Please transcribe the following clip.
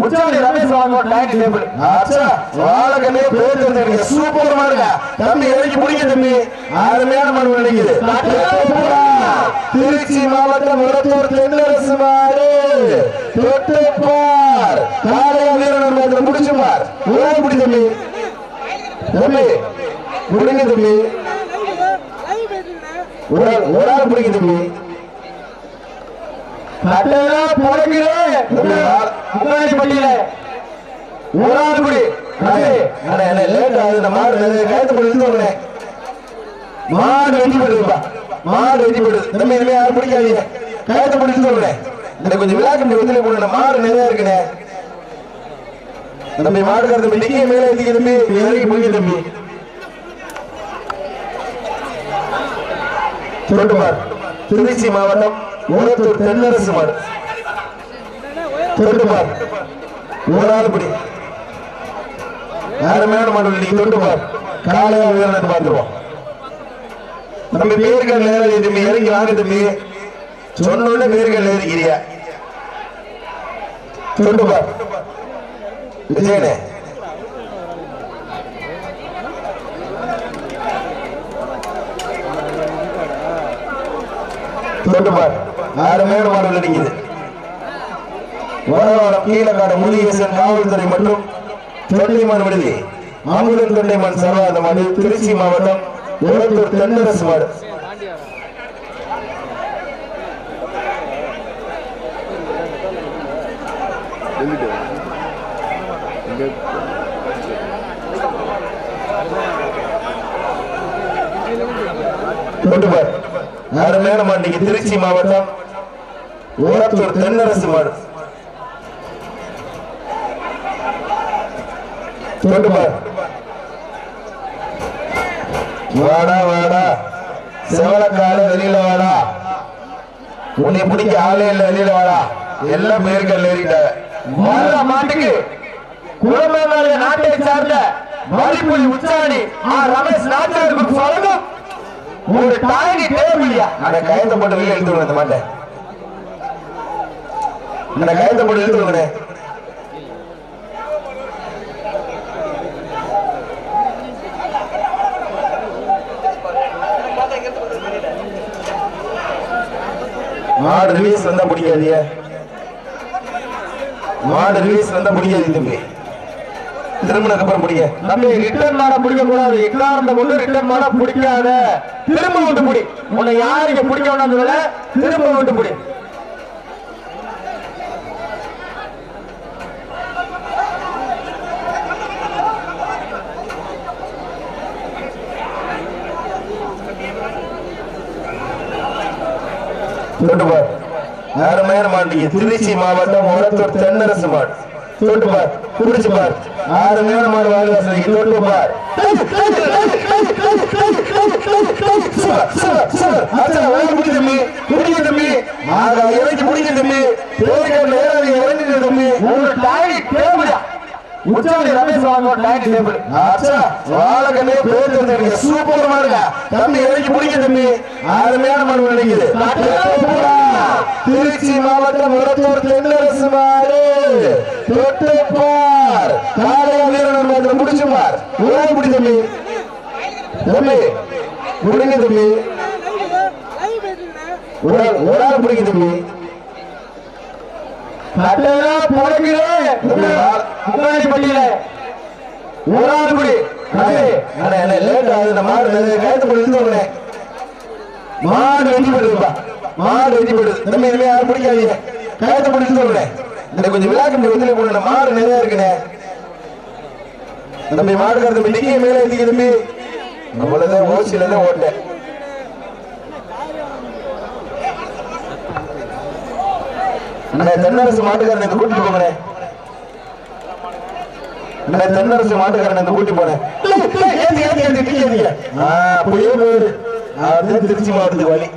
உச்சாணி ரமேஷ் வாங்க time table. ஆச்சா வாழகமே பேர் தெரிஞ்சுக்க சூப்பர் மாடுங்க தம்பி இறக்கி முடிக்க தம்பி. அருமையான மாடு நினைக்குது திருச்சி மாவட்டம் உரத்தூர் தென்னரசு மாடு. தொட்டுப்பார் காலைய வீரன் மாதிரி முடிச்சுப்பார் ஒரே முடி தம்பி. தம்பி முடிங்க தம்பி. ஒரு ஆள் பிடிக்க தம்பி. மாடு மாடு வெட்டி போடுதுப்பா மாடு வெட்டி போடு நம்ம இனிமே யாரும் பிடிக்காதீங்க. கயத்தை பிடிச்சு சொல்றேன் இந்த கொஞ்சம் விழாக்கு வெத்தில போடுற மாடு நிறைய இருக்குண்ணே. தம்பி மாடு கருத்து நிக்க மேல ஏத்திக்க தம்பி. இறங்கி தம்பி. தொட்டுமார் திருச்சி மாவட்டம் ஊரத்தூர் தென்னரசு மாடு தொட்டுமார் ஒரு ஆள் பிடி அருமையான மாடு நீங்க தொட்டுமார் காலையில் வீரனை பார்த்துருவோம். நம்ம பேர்கள் நேரம் தம்பி இறங்கி வாங்க தம்பி சொன்னோட பேர்கள் ஏறிக்கிறியா தொட்டுமார் விஜயனே. தொட்டுமார் ஆறுமேடு மாடு அடிக்குது. வரவாரம் கீழக்காடு முருகேசன் காவல்துறை மற்றும் தொண்டைமான் விடுதி. ஆம்புலன் தொண்டைமான் சர்வாத மாடு திருச்சி மாவட்டம் உலகத்தூர் தென்னரசு மாடு. தொட்டுமார் அருமையான திருச்சி மாவட்டம் ஓரத்தூர் தென்னரசு மாடு வாடா வாடா. செவலக்கால வெளியில வாடா. உன்னை பிடிக்க ஆளே இல்ல வெளியில வாடா. எல்லாம் மேற்கல் ஏறிட்டாங்க மதுரை மாட்டுக்கு. குடும்பமான நாட்டை சார்ந்த மதிப்புலி உச்சாணி. ஆ ரமேஷ் நாட்டாருக்கு வழங்கும் ஒரு டாங்கி டேபிளியா அந்த கையத்தை மட்டும் வெளியே எடுத்து விடுங்க இந்த மாட்டை. அந்த கயத்தை போட்டு எடுத்து மாடு ரிலீஸ் வந்தா பிடிக்காதிய. மாடு ரிலீஸ் வந்தா பிடிக்காது தம்பி. திரும்பினதுக்கு அப்புறம் பிடிக்க. தம்பி ரிட்டர்ன் மாட பிடிக்க கூடாது எக்காரணத்தை கொண்டு ரிட்டர்ன் மாட பிடிக்காத. திரும்ப விட்டு பிடி. உன்னை யாருக்கு பிடிக்க வேண்டாம் திரும்ப விட்டு பிடி. தொட்டுப்பார் அருமையான மாண்டிய திருச்சி மாவட்டம் முகத்தூர் தென்னரசு மாடு தொட்டுப்பார் குடிச்சு பார் அருமையான மாடு வாங்க தொட்டுப்பார் ஒரு டாங்கி உச்சாணி ரமேஷ் வாங்க டாங்கி டேபிள் சூப்பர் மாடுங்க தம்பி இறக்கி பிடிக்க தம்பி. அருமையான மாடு நினைக்குது திருச்சி மாவட்டம் உரத்தூர் தென்னரசு மாடு. தொட்டுப்பார் காலையா வீரன் மாதிரி முடிச்சுப்பார் ஒரே பிடி தம்பி? தம்பி முடிங்க தம்பி ஒரு ஆள் பிடிக்க தம்பி? மாடு வெட்டி போடுதுப்பா. மாடு வெட்டி போடுது. நம்ம இனிமே யாரும் பிடிக்காதீங்க. கயத்தை பிடிச்சு சொல்றேன் கொஞ்சம் விழாக்கு வெத்தில போடுற மாடு நிறைய இருக்குண்ணே தம்பி மாடு கருத்து நிக்க மேல தம்பி. நம்மளதான் ஓசியில தான் ஓட்டேன். தென்னரசு மாட்டுக்காரன் இந்த கூட்டிட்டு போகிறேன் தென்னரசு மாட்டுக்காரன் இந்த கூட்டி போனேன் திருச்சி மாவட்டத்துக்கு வழி.